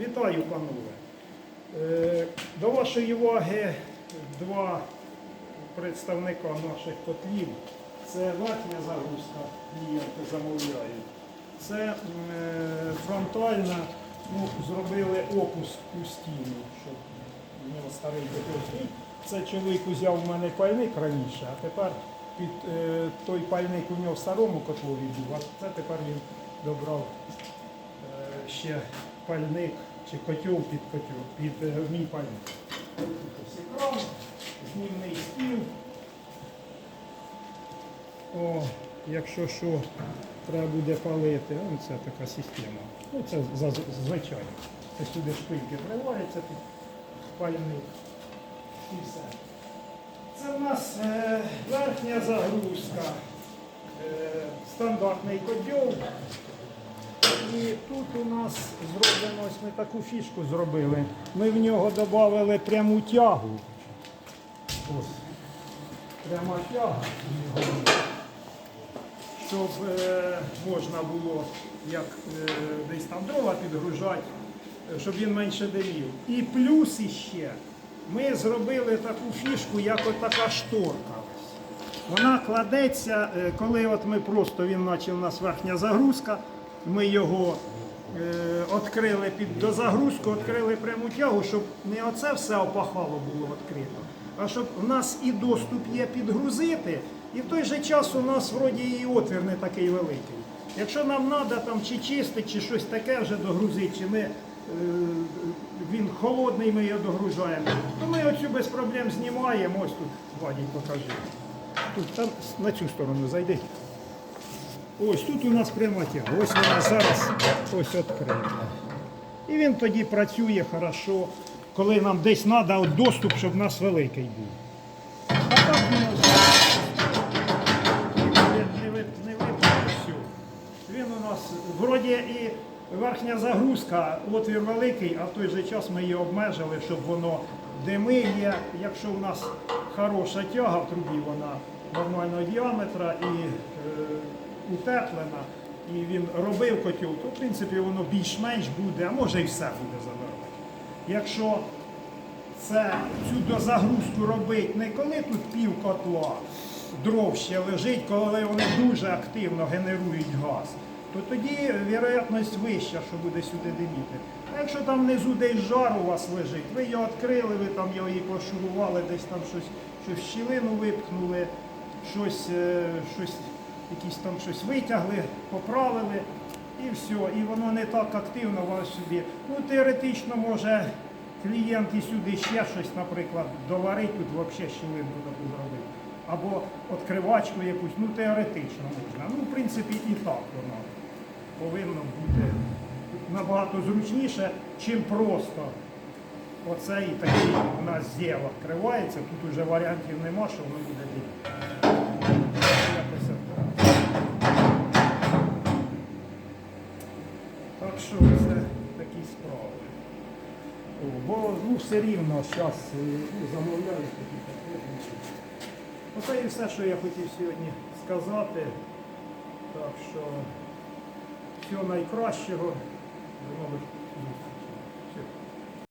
Вітаю, панове. Е, До вашої уваги два представника наших котлів. Це верхня загрузка, клієнти замовляють. Це е, фронтальна, ну, зробили опуск у стіну, щоб нього старий котел. Це чоловік узяв у мене пальник раніше, а тепер під е, той пальник у нього в старому котлові був, а це тепер він добрав ще пальник чи котел під котел, під е, мій пальник. Екран, знімний стіл. О, якщо що, треба буде палити, ну, це така система. Ну, це звичайно. Це сюди шпильки триваються, тут пальник і все. Це в нас е, верхня загрузка, е, стандартний котел. І тут у нас зроблено, ось ми таку фішку зробили. Ми в нього додали пряму тягу. Ось. Пряма тяга. Щоб е, можна було як е, десь там дрова підгружати, е, щоб він менше димів. І плюс іще ми зробили таку фішку, як от така шторка. Вона кладеться, е, коли от ми просто він почав у нас верхня загрузка, ми його е, відкрили під дозагрузку, відкрили пряму тягу, щоб не оце все опахало було відкрито, а щоб в нас і доступ є підгрузити, і в той же час у нас вроді і отвір не такий великий. Якщо нам треба там чи чистити, чи щось таке вже догрузити, чи ми, е, він холодний, ми його догружаємо, то ми оцю без проблем знімаємо. Ось тут, Вадій, покажи. Тут там на цю сторону зайди. Ось тут у нас пряма тяга. Ось вона зараз ось відкрита. І він тоді працює хорошо, коли нам десь треба доступ, щоб у нас великий був. А так ось не, все. Він у нас вроді і верхня загрузка, отвір великий, а в той же час ми її обмежили, щоб воно дими є. Якщо в нас хороша тяга в трубі, вона нормального діаметра і е, утеплена, і він робив котел, то в принципі воно більш-менш буде, а може і все буде забирати. Якщо це цю дозагрузку робить не коли тут пів котла дров ще лежить, коли вони дуже активно генерують газ, то тоді вірогідність вища, що буде сюди диміти. А якщо там внизу десь жар у вас лежить, ви його відкрили, ви там його і пошурували, десь там щось, щось щілину випхнули, щось, е, щось, якісь там щось витягли, поправили. І все, і воно не так активно вас собі. Ну, теоретично може клієнт і сюди ще щось, наприклад, доварить, тут взагалі щілинку таку зробити. Або відкривачку якусь, ну теоретично можна. Ну, в принципі, і так воно повинно бути набагато зручніше, чим просто оцей такий у нас зєв відкривається. Тут уже варіантів нема, що воно буде діяти. Що це такі справи. Бо ну, все рівно зараз ну, замовляють такі такі. Оце і все, що я хотів сьогодні сказати. Так що всього найкращого. До нових зустрічей.